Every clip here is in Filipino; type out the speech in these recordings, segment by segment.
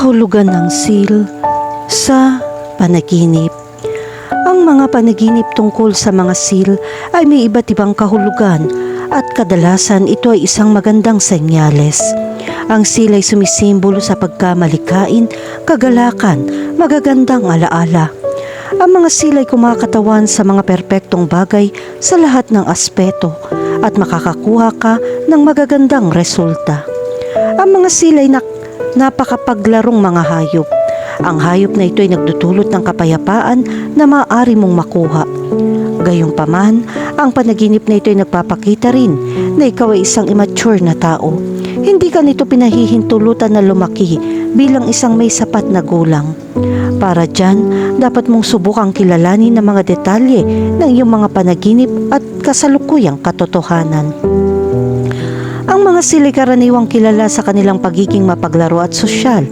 Kahulugan ng seal sa panaginip. Ang mga panaginip tungkol sa mga seal ay may iba't ibang kahulugan at kadalasan ito ay isang magandang senyales. Ang seal ay sumisimbolo sa pagkamalikain, kagalakan, magagandang alaala. Ang mga seal ay kumakatawan sa mga perpektong bagay sa lahat ng aspeto at makakakuha ka ng magagandang resulta. Ang mga seal ay nak- napakapaglarong mga hayop. Ang hayop na ito ay nagdudulot ng kapayapaan na maaari mong makuha. Gayunpaman, ang panaginip na ito ay nagpapakita rin na ikaw ay isang immature na tao. Hindi ka nito pinahihintulutan na lumaki bilang isang may sapat na gulang. Para dyan, dapat mong subukang kilalanin ng mga detalye ng iyong mga panaginip at kasalukuyang katotohanan. Ang mga sili karaniwang kilala sa kanilang pagiging mapaglaro at sosyal,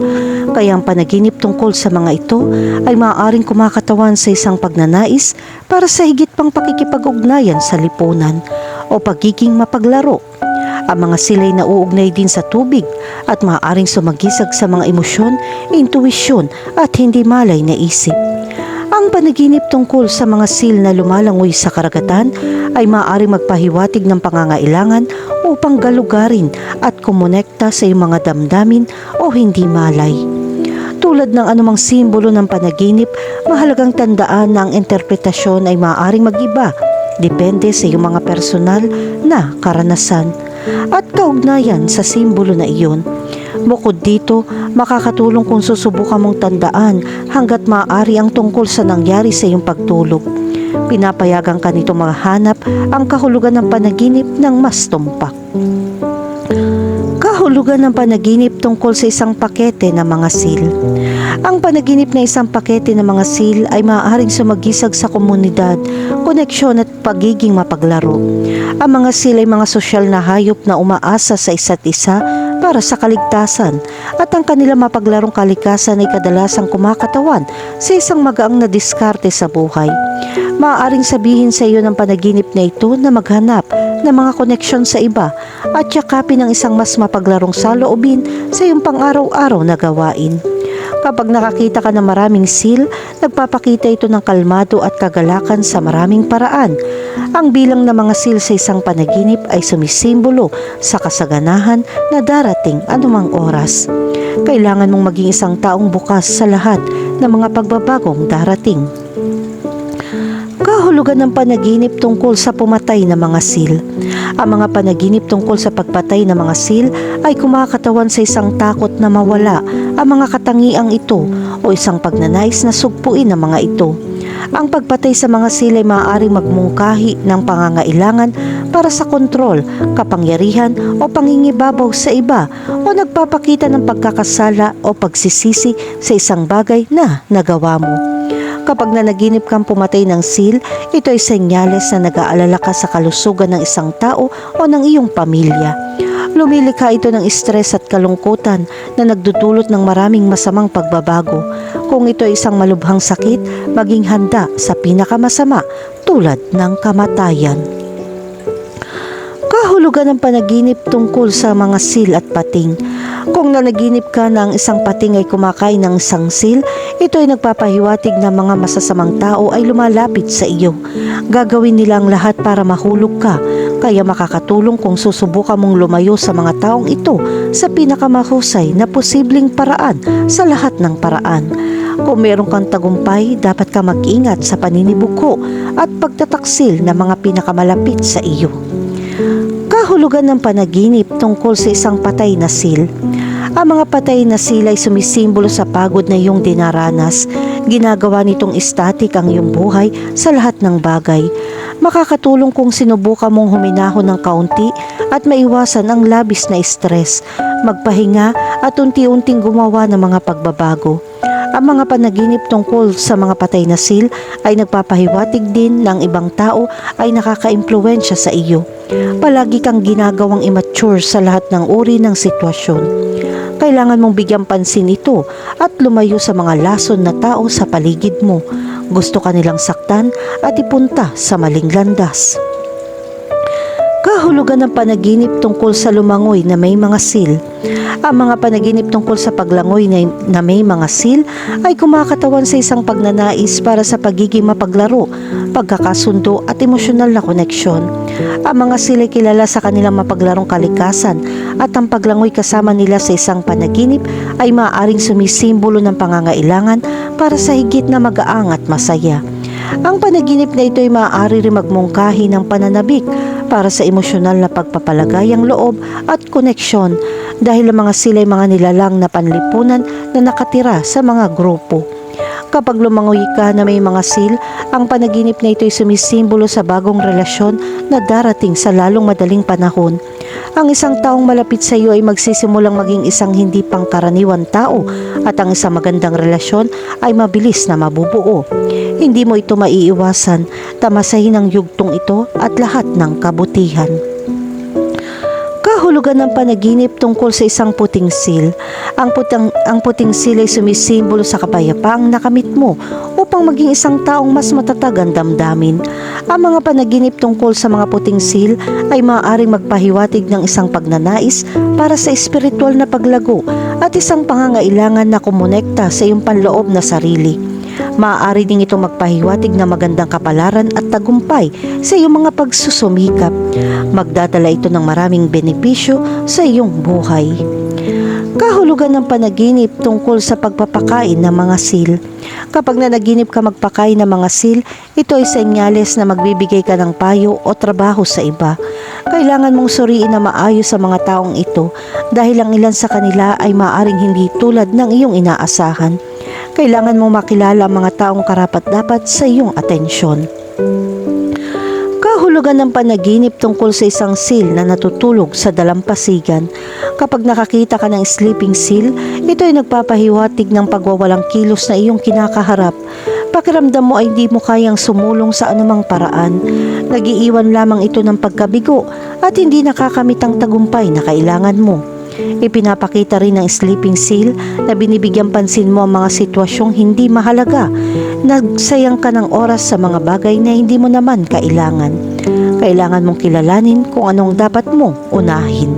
kaya ang panaginip tungkol sa mga ito ay maaaring kumakatawan sa isang pagnanais para sa higit pang pakikipag-ugnayan sa lipunan o pagiging mapaglaro. Ang mga sila'y nauugnay din sa tubig at maaaring sumagisag sa mga emosyon, intuwisyon at hindi malay na isip. Ang panaginip tungkol sa mga seal na lumalangoy sa karagatan ay maaaring magpahiwatig ng pangangailangan upang galugarin at kumonekta sa iyong mga damdamin o hindi malay. Tulad ng anumang simbolo ng panaginip, mahalagang tandaan na ang interpretasyon ay maaaring mag-iba depende sa iyong mga personal na karanasan at kaugnayan sa simbolo na iyon. Bukod dito, makakatulong kung susubukan mong tandaan hanggat maaari ang tungkol sa nangyari sa iyong pagtulog. Pinapayagan ka nito mahanap ang kahulugan ng panaginip ng mas tumpak. Kahulugan ng panaginip tungkol sa isang pakete ng mga seal. Ang panaginip na isang pakete ng mga seal ay maaaring sumagisag sa komunidad, koneksyon at pagiging mapaglaro. Ang mga seal ay mga sosyal na hayop na umaasa sa isa't isa para sa kaligtasan at ang kanilang mapaglarong kalikasan ay kadalasang kumakatawan sa isang magaang na diskarte sa buhay. Maaaring sabihin sa iyo ng panaginip na ito na maghanap ng mga koneksyon sa iba at yakapin ang isang mas mapaglarong saloobin sa iyong pang-araw-araw na gawain. Kapag nakakita ka ng maraming seal, nagpapakita ito ng kalmado at kagalakan sa maraming paraan. Ang bilang ng mga seal sa isang panaginip ay sumisimbolo sa kasaganahan na darating anumang oras. Kailangan mong maging isang taong bukas sa lahat ng mga pagbabagong darating. Kahulugan ng panaginip tungkol sa pumatay na mga seal. Ang mga panaginip tungkol sa pagpatay ng mga seal ay kumakatawan sa isang takot na mawala ang mga katangiang ito o isang pagnanais na sugpuin ang mga ito. Ang pagpatay sa mga seal ay maaaring magmungkahi ng pangangailangan para sa kontrol, kapangyarihan o pangingibabaw sa iba o nagpapakita ng pagkakasala o pagsisisi sa isang bagay na nagawa mo. Kapag nanaginip kang pumatay ng seal, ito ay senyales na nag-aalala ka sa kalusugan ng isang tao o ng iyong pamilya. Lumilikha ito ng stress at kalungkutan na nagdudulot ng maraming masamang pagbabago. Kung ito ay isang malubhang sakit, maging handa sa pinakamasama tulad ng kamatayan. Kahulugan ng panaginip tungkol sa mga sil at pating. Kung nanaginip ka na ang isang pating ay kumakain ng isang sil, ito ay nagpapahiwatig na mga masasamang tao ay lumalapit sa iyo. Gagawin nila ang lahat para mahulog ka, kaya makakatulong kung susubukan mong lumayo sa mga taong ito sa pinakamahusay na posibleng paraan sa lahat ng paraan. Kung meron kang tagumpay, dapat ka mag-ingat sa paninibuko at pagtataksil ng mga pinakamalapit sa iyo. Kahulugan ng panaginip tungkol sa isang patay na sil. Ang mga patay na sila ay sumisimbolo sa pagod na iyong dinaranas. Ginagawa nitong static ang iyong buhay sa lahat ng bagay. Makakatulong kung sinubukan mong huminahon ng kaunti at maiwasan ang labis na stress, magpahinga at unti-unting gumawa ng mga pagbabago. Ang mga panaginip tungkol sa mga patay na sil ay nagpapahiwatig din ng ibang tao ay nakaka-impluensya sa iyo. Palagi kang ginagawang immature sa lahat ng uri ng sitwasyon. Kailangan mong bigyang pansin ito at lumayo sa mga lason na tao sa paligid mo. Gusto ka nilang saktan at ipunta sa maling landas. Kahulugan ng panaginip tungkol sa lumangoy na may mga sil. Ang mga panaginip tungkol sa paglangoy na, na may mga sil ay kumakatawan sa isang pagnanais para sa pagiging mapaglaro, pagkakasundo at emosyonal na koneksyon. Ang mga sil ay kilala sa kanilang mapaglarong kalikasan at ang paglangoy kasama nila sa isang panaginip ay maaaring sumisimbolo ng pangangailangan para sa higit na magaang at masaya. Ang panaginip na ito ay maaari rin magmungkahi ng pananabik para sa emosyonal na pagpapalagayang loob at koneksyon dahil ang mga sila ay mga nilalang na panlipunan na nakatira sa mga grupo. Kapag lumangoy ka na may mga sil, ang panaginip na ito ay sumisimbolo sa bagong relasyon na darating sa lalong madaling panahon. Ang isang taong malapit sa iyo ay magsisimulang maging isang hindi pangkaraniwan tao at ang isang magandang relasyon ay mabilis na mabubuo. Hindi mo ito maiiwasan, tamasahin ang yugtong ito at lahat ng kabutihan. Kahulugan ng panaginip tungkol sa isang puting sil. Ang, putang, ang puting sil ay sumisimbolo sa kapayapaang nakamit mo upang maging isang taong mas matatag ang damdamin. Ang mga panaginip tungkol sa mga puting sil ay maaaring magpahiwatig ng isang pagnanais para sa espiritual na paglago at isang pangangailangan na kumonekta sa iyong panloob na sarili. Maaari ding ito magpahiwatig ng magandang kapalaran at tagumpay sa iyong mga pagsusumikap. Magdadala ito ng maraming benepisyo sa iyong buhay. Kahulugan ng panaginip tungkol sa pagpapakain ng mga sil. Kapag nanaginip ka magpakain ng mga sil, ito ay senyales na magbibigay ka ng payo o trabaho sa iba. Kailangan mong suriin na maayos sa mga taong ito dahil ang ilan sa kanila ay maaring hindi tulad ng iyong inaasahan. Kailangan mong makilala ang mga taong karapat-dapat sa iyong atensyon. Kahulugan ng panaginip tungkol sa isang sil na natutulog sa dalampasigan. Kapag nakakita ka ng sleeping seal, ito ay nagpapahiwatig ng pagwawalang kilos na iyong kinakaharap. Pakiramdam mo ay hindi mo kayang sumulong sa anumang paraan. Nagiiwan lamang ito ng pagkabigo at hindi nakakamit ang tagumpay na kailangan mo. Ipinapakita rin ng sleeping seal na binibigyan pansin mo ang mga sitwasyong hindi mahalaga. Nagsayang ka ng oras sa mga bagay na hindi mo naman kailangan. Kailangan mong kilalanin kung anong dapat mong unahin.